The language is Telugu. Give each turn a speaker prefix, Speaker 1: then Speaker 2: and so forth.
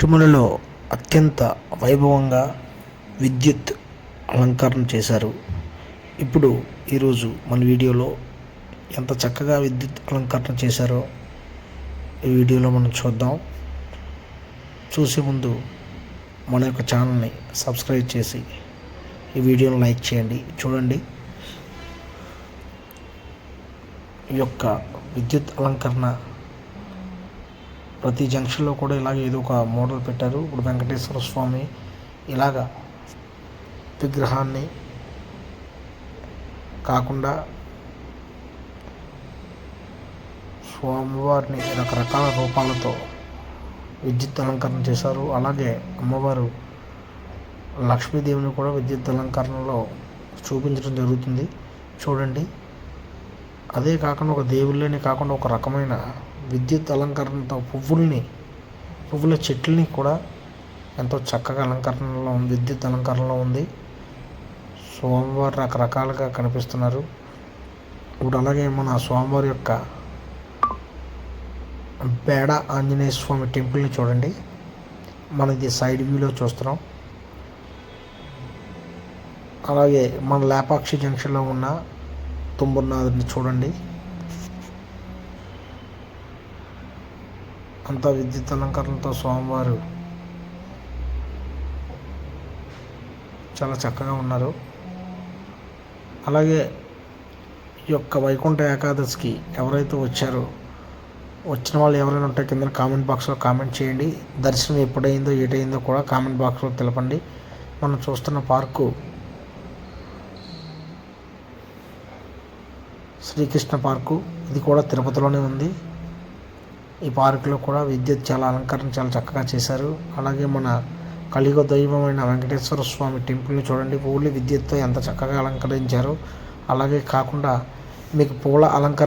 Speaker 1: తిరుమలలో అత్యంత వైభవంగా విద్యుత్ అలంకరణ చేశారు. ఇప్పుడు ఈరోజు మన వీడియోలో ఎంత చక్కగా విద్యుత్ అలంకరణ చేశారో ఈ వీడియోలో మనం చూద్దాం. చూసే ముందు మన యొక్క ఛానల్ని సబ్స్క్రైబ్ చేసి ఈ వీడియోని లైక్ చేయండి. చూడండి. ఈ యొక్క విద్యుత్ అలంకరణ ప్రతి జంక్షన్లో కూడా ఇలాగ ఏదో ఒక మోడల్ పెట్టారు. ఇప్పుడు వెంకటేశ్వర స్వామి ఇలాగ విగ్రహాన్ని కాకుండా స్వామివారిని రకరకాల రూపాలతో విద్యుత్ అలంకరణ చేశారు. అలాగే అమ్మవారు లక్ష్మీదేవిని కూడా విద్యుత్ అలంకరణలో చూపించడం జరుగుతుంది. చూడండి. అదే కాకుండా ఒక దేవుళ్ళని కాకుండా ఒక రకమైన విద్యుత్ అలంకరణతో పువ్వుల్ని పువ్వుల చెట్లని కూడా ఎంతో చక్కగా అలంకరణలో ఉంది విద్యుత్ అలంకరణలో ఉంది. స్వామివారు రకరకాలుగా కనిపిస్తున్నారు. ఇప్పుడు అలాగే మన స్వామివారి యొక్క బేడ ఆంజనేయ స్వామి టెంపుల్ని చూడండి. మనది సైడ్ వ్యూలో చూస్తున్నాం. అలాగే మన లేపాక్షి జంక్షన్లో ఉన్న తుంబుర్నాథుని చూడండి. అంతా విద్యుత్ అలంకరణతో స్వామివారు చాలా చక్కగా ఉన్నారు. అలాగే ఈ యొక్క వైకుంఠ ఏకాదశికి ఎవరైతే వచ్చారో వచ్చిన వాళ్ళు ఎవరైనా ఉంటే కింద కామెంట్ బాక్స్లో కామెంట్ చేయండి. దర్శనం ఎప్పుడైందో ఏటైందో కూడా కామెంట్ బాక్స్లో తెలపండి. మనం చూస్తున్న పార్కు శ్రీకృష్ణ పార్కు ఇది కూడా తిరుపతిలోనే ఉంది. ఈ పార్కులో కూడా విద్యుత్ చాలా అలంకరణ చాలా చక్కగా చేశారు. అలాగే మన కలియుగ దైవమైన వెంకటేశ్వర స్వామి టెంపుల్ని చూడండి. పూలు విద్యుత్తో ఎంత చక్కగా అలంకరించారు. అలాగే కాకుండా మీకు పూల అలంకరణ